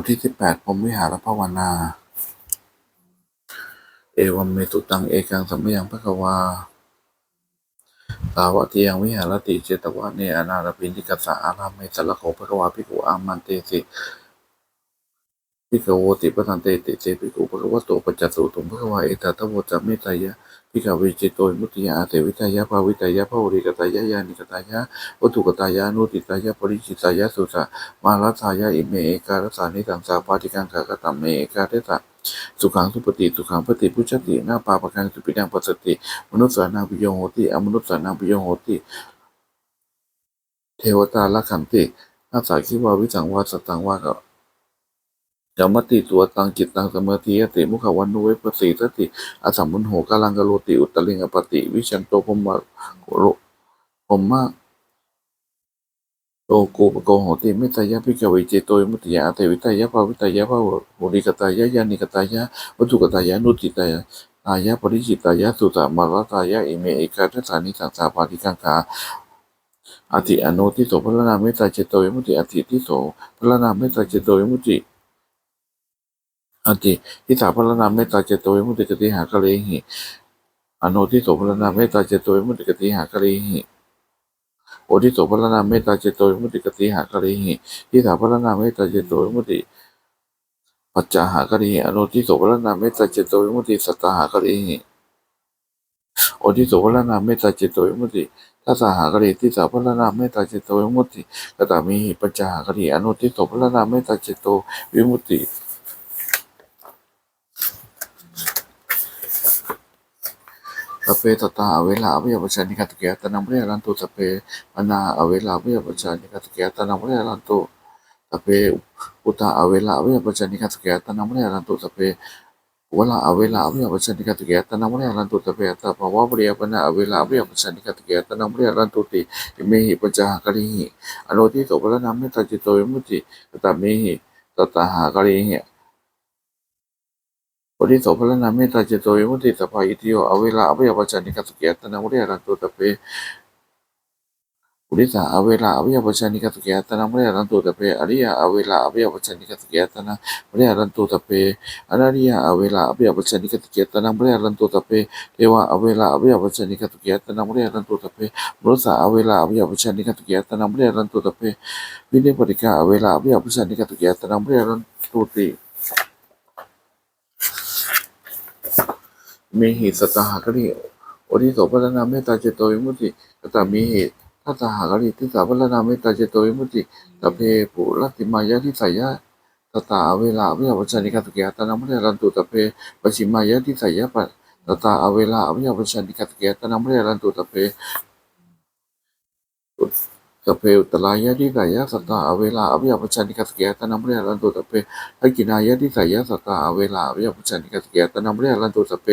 ทที่สิบแปดพรมวิหารภาวนา เอวัมเมตุตังเอกังสัมยังพระควาสาวะเทียงวิหารติเจตวะเนอนาลปินทิกัสสะอารามเมสละโขภะควาภิกขุอามันเตสิภิกขโวติปะทันเตติเจภิกขุภะควะโตปัจจสุตุงภะควาเอตตะโวจะเมตตายะ ภิกขเวจิโตมุติยาอาเสวิตายะภาวิตายะภาวริกตายะยานิกตายะวัตถุกตายะนุติตายะปริจิตายะสุสะมาลัสายะอิเมเอการสานิสังสาปาติกังขากตัมเมเอกาเทสะสุขังสุปฏิสุขังปฏิพุชติหน้าปาปะกังสุปินังปัสสติมนุษย์สานาปิโยโหติอมนุษย์สานาปิโยโหติ เทวตาละขันตินาสาคิวาวิสังวาสตังวาก็ ยมติตัวตังจิตตังสมาธิยติมุขวันนุเวปสีสติอสัมมุนโหกาลังกโลติอุตตลิงอปติ วิชันโตพมมาโรพมมาโตโกปโกโหติเมตายะพิกเวเจโตยมุติยาเทวิตายะภาวิตายะภาโหริกตายะยานิกตายะวัตถุกตายะนุติตายะตายะปริจิตายะสุตมาลตายะอิเมเอกาทัสานิสังสาปาติกังคาอธิอนุทิโสพระนามเมตตาเจโตวิมุติอธิทิโสพระนามเมตตาเจโตวิมุติ ติอธิทิสาพระนามเมตตาเจโตวิมุตติกติหากะเลหิอนุทิโสพระนามเมตตาเจโตวิมุตติกติหากะเลหิโอทิโสพระนามเมตตาเจโตวิมุตติกติหากะเลหิทิสาพระนามเมตตาเจโตวิมุตติปัจจาหากะเลหิอนุทิโสพระนามเมตตาเจโตวิมุตติสัตตาหากะเลหิโอทิโสพระนามเมตตาเจโตวิมุตติทัสสหากริทิสาพระนามเมตตาเจโตวิมุตติกตามิหิปัญจหากริอนุทิโสพระนามเมตตาเจโตวิมุตติ สเพตตาอเวลาอวิยปัจจานิกัตเกียตานังเรียรันตุสเพอนาอเวลาอวิยปัจจานิกัตเกียตานังเรียรันตุสเพอุตาอเวลาอวิยปัจจานิกัตเกียตานังเรียรันตุสพเพวลาอเวลาอวิยปัจจานิกัตเกียตานังเรียรันตุสเพตาภาวะปริยปนะอเวลาอวิยปัจจานิกัตเกียตานังเรียรันตุติเมหิปัญจหากริหิอโนุทิโสพระนามเมตตาเจโตวิมุตติกตาเมหิตตาหากริหิ ปฏิโสพระนาเมตตาเจโตวิมุติสภาอิติโยอเวลาอเวยปัจจานิกัสเกียตนามุเรรันตุตะเปปุริสาอเวลาอเวยปัจจานิกัสเกียตนามุเรรันตุตะเปอริยาอเวลาอเวยปัจจานิกัสเกียตนามุเรรันตุตะเปอนาริยาอเวลาอเวยปัจจานิกัสเกียตนามุเรรันตุตะเปเทวะอเวลาอเวยปัจจานิกัสเกียตนามุเรรันตุตะเปมรุสาอเวลาอเวยปัจจานิกัสเกียตนามุเรรันตุตะเปวินิปติกาอเวลาอเวยปัจจานิกัสเกียตนามุเรรันตุติ มีเหตุสตหากริโอทิโสพระนามเมตตาเจโตวิมุติกตมีเหตุทัตหากริทิสาพระนามเมตตาเจโตวิมุติตะเพปุรัติมายะทิสายะตตาเวลาวิยาวัจานิกาตุเกียตนามเรรันตุตะเพปชิมายะทิสายะปะตตาเวลาวิยาวัจานิกาตุเกียตนามเรรันตุตะเพ เพอุตลายะทิสายะสัตาเวลาอวิยวัจานิกาตุเกียตนามเรรันตุตเพทักกินายะทิสายะสัตาเวลาอวิยวัจานิกาตุเกียตนามเรรันตุตเพ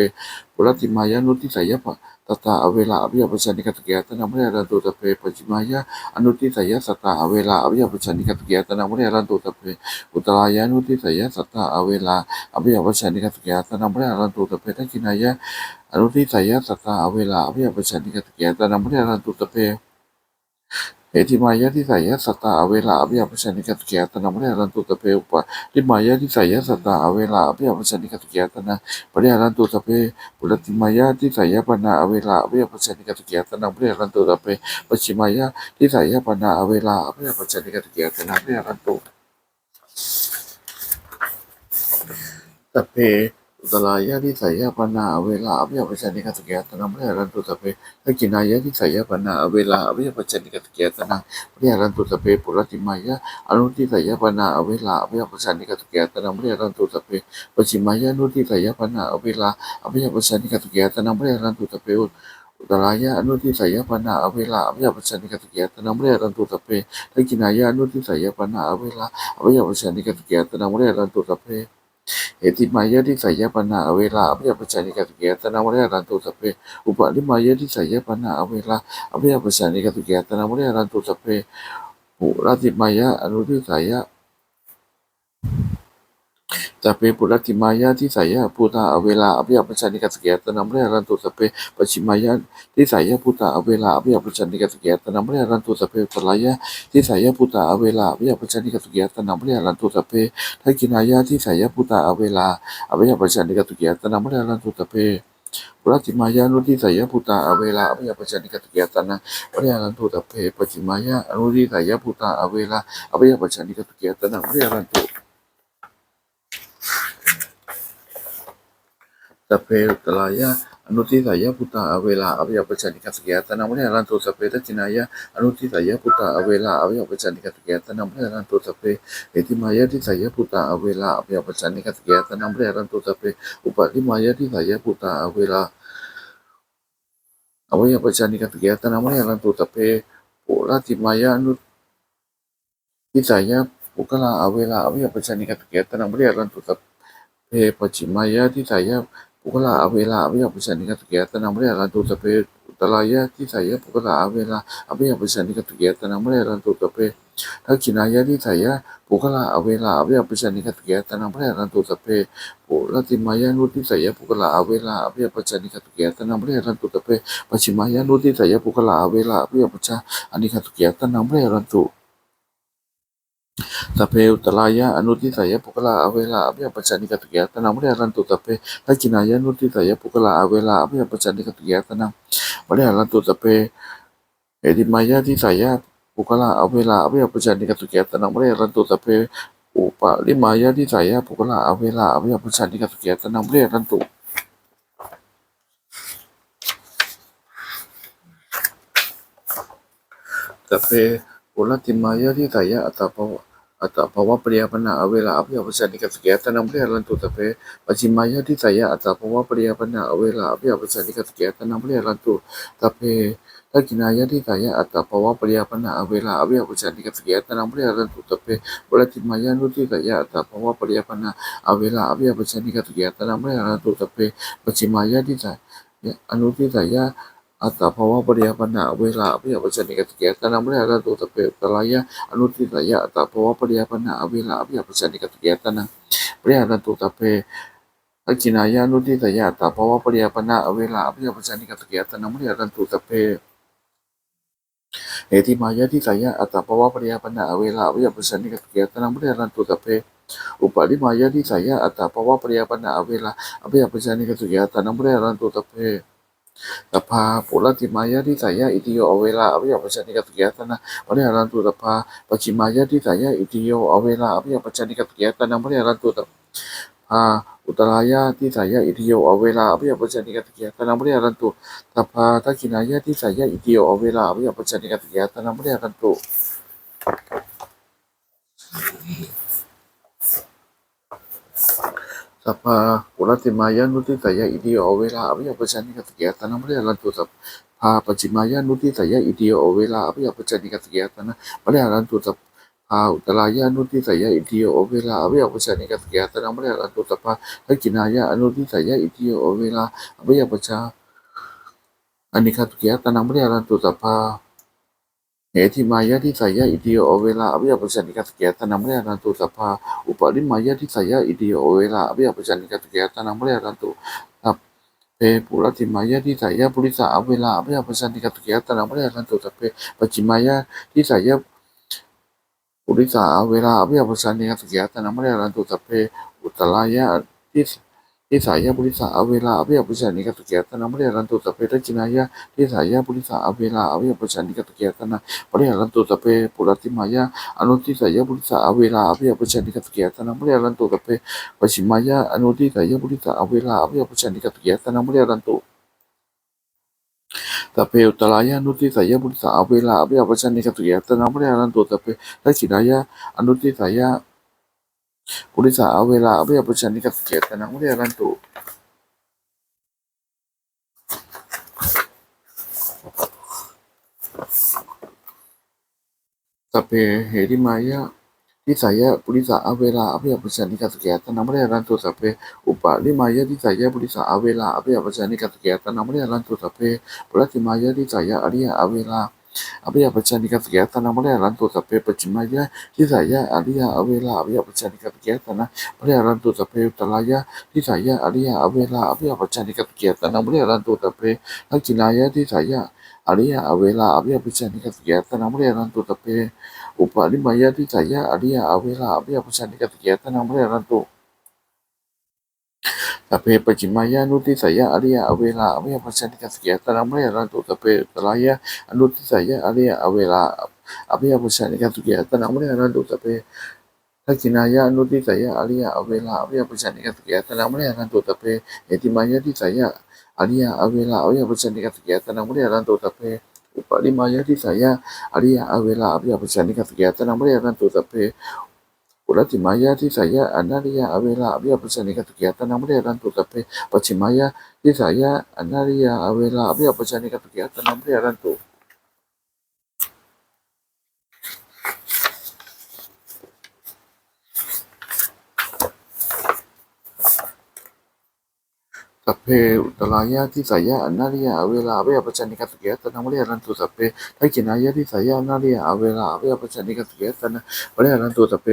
ปุรติมายานุติสายะปะตตาอเวลาอภิยปัจจานิกัตเกียตนามเรรันตุตเพปัจจิมายะอนุติสายะสัตตาอเวลาอภิยปัจจานิกัตเกียตนามเรรันตุตเพอุตรายานุติสายะสัตตาอเวลาอภิยปัจจานิกัตเกียตนามเรรันตุตเพทักกินายะอนุติสายะสัตตาอเวลาอภิยปัจจานิกัตเกียตนามเรรันตุตเพ เอติมายะทิสายะสตาเวลาอภิยาปัจจานิกัตเกียตนามเรรันตุตะเพอุปะติมายะทิสายะสตาเวลาอภิยาปัจจานิกัตเกียตนาปริหารันตุสัพเพปุรติมายะที่สายะปนาเวลาอเวปัจจนิกัตเกียตนาปริหารันตุสัพเพปชิมายะที่สายะปนาเวลาอเวปัจจนิกัตเกียตนาปริหารันตุสัพเพ อุตรายะที่ใสายาปนาเวลาอเวปัจจนิกตเกียตนาปริหารันตุสเพทักกินายะที่ใสายาปนาเวลาอเวปัจจนิกตเกียตนาปริหารันตุสเพปุรติมายะอนุที่ใสายาปนาเวลาอเวปัจจนิกตเกียตนาปริหารันตุสัพเพปชิมายานุทิสายาปนาเวลาอภิยปัชนิกตุเกียตนามเรรันตุตะเปอุตรายะอนุทิสายปนาเวลาอภิยปัชนิกตุเกียตนามเรรันตุตะเปทักกินายะอนุทิสายปนาเวลาอภิยปัชนิกตุเกียตนามเรรันตุตะเป เหติมายะทิสายปนาอเวลาอภิยปัชนิกตุเกียตนามเรรันตุตะเปอุปนิมายะทิสายปนาอเวลาอภิยปัชนิกตุเกียตนามเรรันตุตะเปหุรติมายะอนุทิสายะ สสัพเพปุรัติมายะที่สายะพุทธาอเวลาอภิยปัญชานิกัสเกตนามเรรันตุสเพปชิมายะที่สายะพุทธาอเวลาอภิยปัญชานิกัสเกตนามเรรันตุสัพเพตลายะที่สายะพุทธาอเวลาอภิยปัญชานิกัสเกตนามเรรันตุสเพทักินายะที่สายะพุทธาอเวลาอภิยปัญชานิกัสเกตนามเรรันตุสเพปุรัติมายะนุทิสายพุทธาอเวลาอภิยปัญชานิกัสเกตนามเรรันตุสเพปชิมายะอนุทิสายพุทธาอเวลาอภิยปัญชานิกัสเกตนามเรรันตุ สัพเพอุตตรายะอนุทิสายะพุทธาเวลาอภิยปัจจานิกัสเกยตนามุเรรันตุสเพทัจจินายะอนุทิสายะพุทธาเวลาอภิยปัจจานิกัสเกยตนามุเรรันตุสเพเอติมายะทิสายะพุทธาเวลาอภิยปัจจานิกัสเกยตนามุเรรันตุสัพเพอุปาทิมายะทิสายะพุทธาเวลาอภิยปัจจานิกัสเกยตนามุเรรันตุสัพเพปุราติมายะอนุทิสายะปุกลาอเวลาอภิยปัจจานิกัสเกยตนามุเรรันตุสัพเพปัจฉิมายะทิสายะ ปุกละอเวลาอภิยปัญชานิกัตเกตนามเรรันตุตะเปตรายะที่สายะปุกละอเวลาอภิยปัญชานิกัตเกตนามเรรันตุตะเปทักขินายะที่สายะปุกละอเวลาอภิยปัญชานิกัตเกตนามเรรันตุตะเปปุรติมายะนุทิสายะปุกละอเวลาอภิยปัญชานิกัตเกตนามเรรันตุตะเปปัจฉิมายะนุทิสายะปุกละอเวลาอภิยปัญชานิกัตเกตนามเรรันตุสัพเพอุตตรายะอนุทิสายะปุกละอเวลาอภิยปัญชานิกัตเกตนามเรรันตุเพทักขินายะนุทิสายะปุกละอเวลาอภิยปัญชานิกัต เกตนามเรรันตุสัพเพเอติมายะทิสายะปุกละอเว ลาอภิยปัญชานิกัตเกตนามเรรันตุสัพเพอุปาลิมายะทิสายะปุกละอเวลาอภิยปัญชานิกัตเกตนามเรรันตุสัพเพปุรติมายะที่สายะอัตตาภวะอัตตาภวะปริยปนาอเวลาอภิยปัญชานิกัสเกตนามเรรันตุสัพเพปัจฉิมายะที่สายะอัตตาภวะปริยปนาอเวลาอภิยปัญชานิกัสเกตนามเรรันตุสัพเพทักขินายะที่สายะอัตตาภวะปริยปนาอเวลาอภิยปัญชานิกัสเกตนามเรรันตุสัพเพปุรติมายะนุที่สายะอัตตาภวะปริยปนาอเวลาอภิยปัญชานิกัสเกตนามเรรันตุสัพเพปัจฉิมายะที่สายะอนุที่สายะ อัตตาภาวะปริยปนะเวลาอภิยปัจจนิกติเกตนามเรรันตุตะเปตลายะอนุทิสายะอัตตาภาวะปริยปนะเวลาอภิยปัจจนิกติเกตนะเรรันตุตะเปอากินายะอนุทิสายะอัตตาภาวะปริยปนะเวลาอภิยปัจจนิกติเกตนามเรรันตุตะเปเอติมายะทิสายะอัตตาภาวะปริยปนะเวลาอภิยปัจจนิกติเกตนามเรรันตุตะเปอุปาลิมายะทิสายะอัตตาภาวะปริยปนะเวลาอภิยปัจจนิกติเกตนามเรรันตุตะเป ตพาปุรติมายะทิสายะอิติโยอเวลาอภิยปัจจนิกติยตนะวริหารันตุตพาปชิมายะทิสายะอิ ตาปากติยตนะวริหารันตุตพาอุตรายายะอิติโยอเวลาอภิยปัจจนิกติยตนะวริหานตุตพาทักขินายะทิสายะอิติโอเวลาอภิยปัจจนิกติยตนะวริหารันตุสัพพะปุรติมายะนุติสายะอิติโยอเวลาอภิยปัจจนิกติยตนะวริหารันตุสัพพาปัจจิมายานุทิสายะอิติโยเวลาอภิยปัจจนิกัสเกตนะมะเรรันตุตพาอุตรายานุทิสายะอิติโยเวลาอภิยปัจจนิกัสเกตนะมะเรรันตุตพาทักกินายะอนุทิสายะอิติโยเวลาอภิยปัจจาอนิกัสเกตนะมะเรรันตุตพา เหติมายะทิสายะอิติโยเวลาอภิยปัจจนิกัสเกตนะมะเรรันตุตพาอุปาริมายะทิสายะอิติโยเวลาอภิยปัจจนิกัสเกตนะมะเรรันตุเพปุรติมายะที่สายะปุริสาเวลาพยาปัจจันติกัตเกียตนาพระรันตุตเปปัจจิมายะที่สายะปุริสาเวลาพยาปัจจันติกัตเกียตนาพระรันตุตเปอุตรายะที่ ที่สายะปุริสาเวลาพยาปัจจันติกัตเกียตนาพระรันตุตเปทัจินายะที่สายะปุริสาเวลาพยาปัจจันติกัตเกียตนาพระรันตุตเปปุรติมายะอนุทิสายะปุริสาเวลาพยาปัจจันติกัตเกียตนาพระรันตุตเปปชิมายะอนุทิสายะบุริตะอเวลาอภิยปัจจันิกัตเกียตนะมเรรันตุตะเพอุตรายะอนุทิสายะบุริตะอเวลาอภิยปัจจันิกัตเกียตนะมเรรันตุตะเพทักขินายะอนุทิสายะบุริตะอเวลาอภิยปัจจันิกัตเกียตนะมเรรันตุตะเพเหริมายะทิสายะปุริสาอเวลาอภิยปัจจานิกัสเกตนามเรรันตุสเพอุปาลิมายะทิสายะปุริสาอเวลาอภิยปัจจานิกัสเกตนามเรรันตุสเพปุรติมายะทิสายะอริยะอเวลา อภิยปัจจานิกัสเกตนะมะเรรันตุสัพเพปัจิมายะทิสายะอริยะอเวลาอภิยปัจจานิกัสเกตนะมะเรรันตุสัพเพตรายะทิสายะอริยะอเวลาอภิยปัจจานิกัสเกตนะมะเรรันตุสัพเพทักขินายะทิสายะอริยะอเวลาอภิยปัจจานิกัสเกตนะมะเรรันตุสัพเพอุปาลิมายะทิสายะอริยะอเวลาอภิยปัจจานิกัสเกตนะมะเรรันตุ สัพเพปจิมายานุติสายะอริยะอเวลาอเวปัสสนิกัสเกียตระมะยรันตุสัพเพตรายะอนุติสายะอริยะอเวลาอเวปัสสนิกัสเกียตระมะยรันตุสัพเพทักขินายะอนุติสายะอริยะอเวลาอเวปัสสนิกัสเกียตระมะยรันตุสัพเพเอติมายะทิสายะอริยะอเวลาอเวปัสสนิกัสเกียตระมะยรันตุสัพเพอุปาลิมายะทิสายะอริยะอเวลาอเวปัสสนิกัสเกียตระมะยรันตุสัพเพ อุรติมายะที่สายะอนาริยะอเวลาอภิยปัสสนิกตุกิยตนะมะเรรันตุตะเปปัจฉิมายะที่สายะอนาริยะอเวลาอภิยปัสสนิกตุกิยตนะมะเรรันตุ เพอุตรายะที่สายะอนาริยะอเวลาอภิยปัสสนิกตุกิยตนะมะเรียรันตุสัพเพทักินายะที่สายะอนาริยะอเวลาอภิยปัสสนิกตุกิยตนะมะเรียรันตุสัพเพ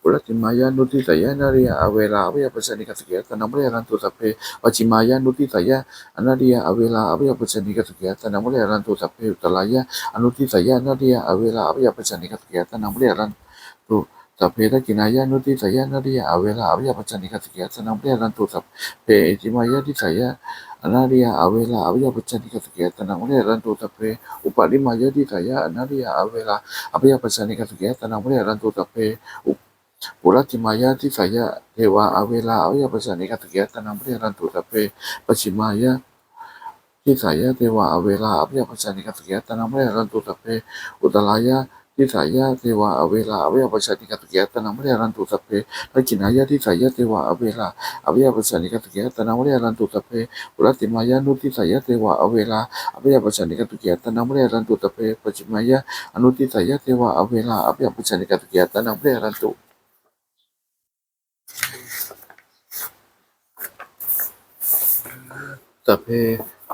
ปุรติมายานุติสายานาริยอเวลาอภิยปัสสนิกัสเกตนามเรียรันตุสัพเพปัจจิมายานุติสายาอนาริยอเวลาอภิยปัสสนิกัสเกตนามเรียรันตุสัพเพอุตลายะอนุติสายานาริยอเวลาอภิยปัสสนิกัสเกตนามเรียรัน สัพเพทกินายานุติสายานาริยอเวลาอภิยาปัสสนิกัสเกียตนามเรรันตุสัพเพเอจิมายาทิสายาอนาริยอเวลาอภิยาปัสสนิกัสเกียตนามเรรันตุสัพเพอุปาลิมายาทิสายาอนาริยอเวลาอภิยาปัสสนิกัสเกียตนามเรรันตุสัพเพอุปุรติมายาทิสายะเทวาอเวลาอวิยาปัสสนิกัตเกียตนามเรรันตุสัพเพปชิมายะทิสายะเทวาอเวลาอวิยาปัสสนิกัตเกียตนามเรรันตุสัพเพอุตรายะ ทิสายะเทวาอเวลาอเวิยปัสสนิกัตเกียตนามเรรันตุสัพเพทักินายะทิสายะเทวาอเวลาอเวิยปัสสนิกัตเกียตนามเรรันตุสัพเพปุรติมายานุทิสายะเทวาอเวลาอเวิยปัสสนิกัตเกียตนามเรรันตุสัพเพปชิมายะอนุทิสายะเทวาอเวลาอเวิยปัสสนิกัตเกียตนามเรรันตุสัพเพ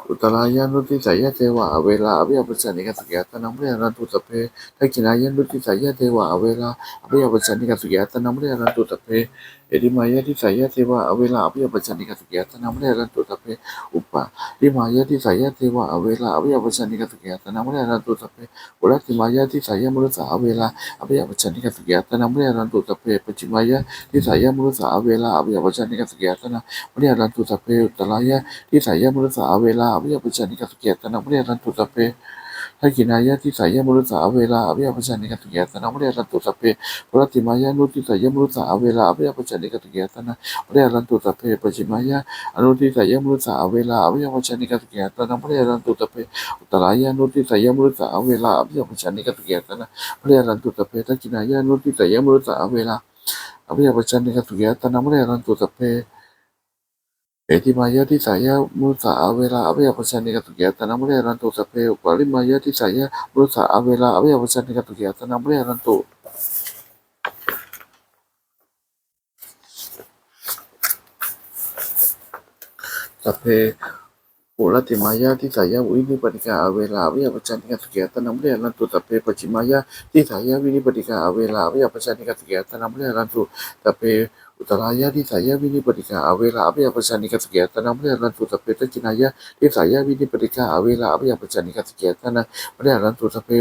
อุตรายานุติสายะเทวะเวลาอภิยปัสสนิกสสกิยตนะมเรรันตุสัพเพทักขินายานุติสายะเทวะเวลาอภิยปัสสนิกสสกิยตนะมเรรันตุสัพเพเอติมายะทิสายะเทวะเวลาอภิยปัสสนิกสสกิยตนะมเรรันตุสัพเพอุปาลิมายะทิสายะเทวะเวลาอภิยปัสสนิกสสกิยตนะมเรรันตุสัพเพอุรติมายะทิสายะมรุสาเวลาอภิยปัสสนิกสสกิยตนะมเรรันตุสัพเพปจิมายะทิสายะมรุสาเวลาอภิยปัสสนิกสสกิยตนะมเรรันตุสัพเพอุตรายะที่สายยมุรสาเวลาลาอภิยปัจจานิกัสเกตนะมเรรันตุสเพทักินายะที่สายยมุรสาเวลาอภิยปัจจานิกัสเกตนะมเรรันตุสัพเพปรติมายานุที่สายยมุรสาเวลาอภิยปัจจานิกัสเกตนะมเรรันตุสเพปัจจิมายะอนุที่สายยมุรสาเวลาอภิยปัจจานิกัสเกตนะมเรรันตุสเพอุตรายะนุที่สายยมุรสาเวลาอภิยปัจจานิกัสเกตนะมเรรันตุสเพทักินายะนุที่สายยมุรสาเวลาอภิยปัจจานิกัสเกตนะมเรรันตุสัพเพเอติมายะที่สายะมุสาเกตนะมเรรันตุสเปาลิมายะที่สายะมุสาเวลาอเวปัสสนิกตุเกียตนะมเรรันตุสัพเพ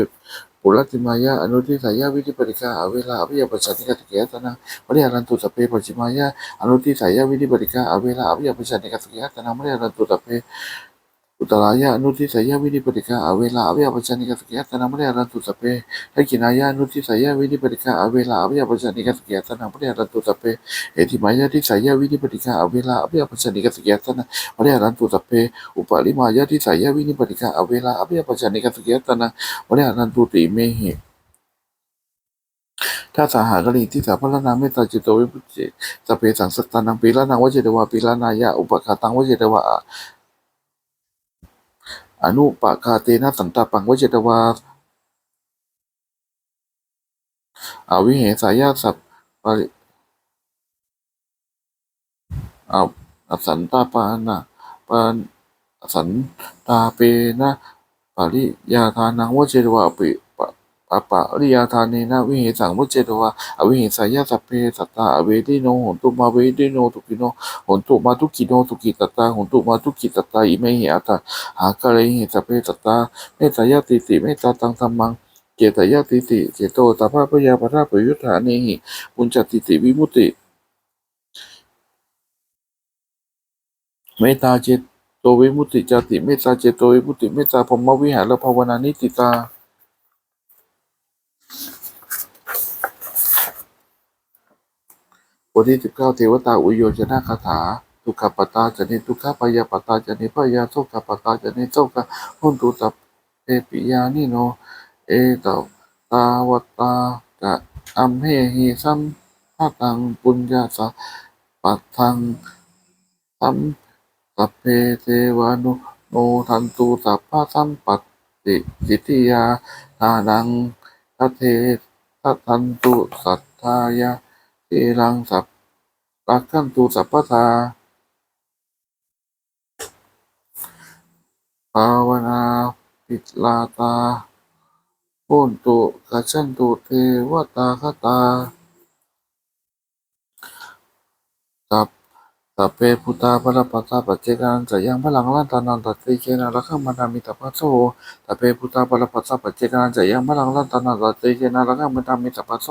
ปุรติมายะที่สายะวินิปติกาเวลาอเวปัสสนิกตุเกียตนะมเรรันตุสัพเพปัจฉิมายะที่สายะวินิปติกาเวลาอเวปัสสนิกตุเอุตรายายะวิญิพันธ์กาอเวลาอวิยาปัญญานิกายะที่สายวินิปติกาอเวลาอภิยปัสสนิกสกียตนะมเรรันตุสัพเพปุรติมายะอนุทิสายะวินิปติกาอเวลาอภิยปัสสนิกัสเกียรันตุสเปัจจิมายะอนุทิสายะวินิปติกาอเวลาอภิยปัสสนิกสกียตนะมเรรันตุสเพอุตรานุทิสายวินิปติกาอเวลาอภิยปัสสนิกัสกียตนะมเรรันตุสัพเพตกินายะอนุทิสายะวินิปติกาอเวลาอภิยปัสสนิกัสเกียตนะมเรรันตุสเพเอติมายะที่สายวินิปติกาอเวลาอภิยปัสสนิกสกียตนะมเรรันตุสัพเพอุปาลิมายะที่สายะวินิปติกาอเวลาอภิยปัสสนิกสกียตนะมเรรันตุติเมหิถ้าสาหากรีที่สาพระนาเมตตาจิตโตวิปุจเจสเพสังสตตานังปีละนังวเจเดวาปีละนายะอุปคาตังวเจเดวา อนุปคาเตนะสันตปังวเจตวาอาวิเหสายาสัพปริอาสันตาปานะปานสันตาเปนะปริยาทานังวเจตวาปิ ปะปะริยาทานเนนะวิเหสังวเจตวาอวิเหสายาสัพเพสัตตาอเวทิโนหนตุมาเวทิโนทุกิโนหนตุมาทุกิโนทุกิตตาหนตุมาทุกิตตาอิเมหิอัตตาหากะเรหิสัพเพสัตตาเมตตายาติติเมตตาตังธรรมังเจตยติติเจโตตาภาพยาปทาปยุทธานิหิปุญจติติวิมุติเมตตาเจโตวิมุติจติเมตตาเจโตวิมุติเมตตาพรมวิหารภาวนานิติตา บทที่สิบเก้าเทวตาอุโยชนะคาถาทุกขปตาจนิทุกขปยาปตาจนิพยาโสกปตาจนิโสกหุนตุตัพเอปิยานิโน เอตตาวตาจะอัมเหหิสัมภะตังปุญญาสะปัทังสัมสัพเพเทวานุโนทันตุสัพพะสัมปัตติสิทธิยาทานังทัเททัทันตุสัทธายา เอรังสัพรักขันตูสัพพทาภาวนาปิดลาตาโหนตุกัจฉันตุเทวตาคตาสัพ สัเพพุทธาปะระปัตตาปัจเจกันจะยังพลังลันตานันตติเจนะระคัมมันามิตาปัสโสสัเพพุทธาปะระปัตตาปัจเจกันจะยังพลังลันตานันตติเจนะระคัมมันามิตาปัสโส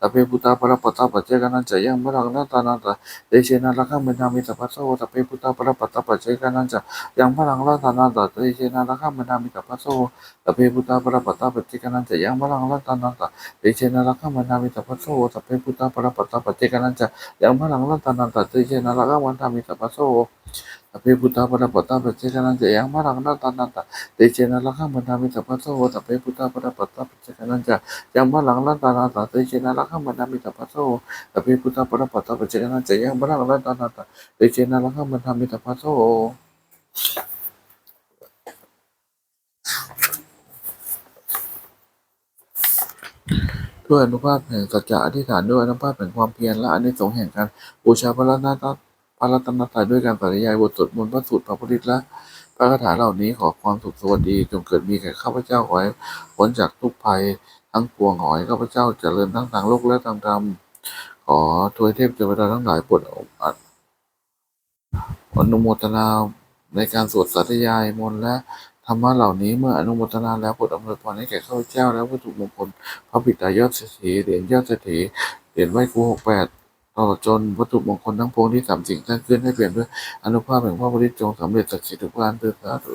สัเพพุทธาปะระปัตตาปัจเจกันจะยังพลังลันตานันตติเจนะระคัมมันามิตาปัสโสสัเพพุทธาปะระปัตตาปัจเจกันจะยังพลังลันตานันตติเจนะระคัมมันามิตาปัสโสสัเพพุทธาปะระปัตตาปัจเจกันจะยังพลังลันตานันตเดชนะรักขมันามิตาพัสโสสัเพพุทธาปะระปัตตาปัจเจกันจะยังพลังลันตานันตเดชนะรักขมันนามิตาพัสโสสัพเพพุทธาปรปัตาปัจเจกนันจะยังพลังลันตานันตเดชนะรักขมันนามิตาพัสโสสัพเพพุทธาปรปัตาปัจเจกนันจะยังพลังลันตานันตเดชนะรักขมันนามิตาพัสโสสัพเพพุทธาปรปัตาปัจเจกนันจะยังพลังลันตานันตเดชนะรักขมันนามิตาพัสโสด้วยอนุภาพแห่งสัจจะอธิษฐานด้วยอนุภาพแห่งความเพียรและอนิสงส์แห่งการบูชาพระรัตนตรั พระรัตนตรัยด้วยการปริยายบทสวดมนต์พระสูตรพระพุทธและพระคาถาเหล่านี้ขอความสุขสวัสดีจงเกิดมีแก่ข้าพเจ้าขอให้พ้นจากทุกภัยทั้งปวงขอให้ข้าพเจ้าเจริญทั้งทางโลกและทางธรรมขอทวยเทพเทวดาทั้งหลายโปรดอนุโมทนาในการสวดสาธยายมนต์และธรรมะเหล่านี้เมื่ออนุโมทนาแล้วโปรดอำนวยพรให้แก่ข้าพเจ้าและวัตถุมงคลพระบิดายอดเศรษฐีเหรียญยอดเศรษฐีเหรียญไหว้ครูหกแปด ตลอดจนวัตถุมงคลทั้งพวงที่สามสิ่งทั้งขึ้นให้เปลี่ยนด้วยอนุภาพแห่งพระบริตรจงสำเร็จสักดิ์สิทธิ์ทุกการเพื่อสาธุ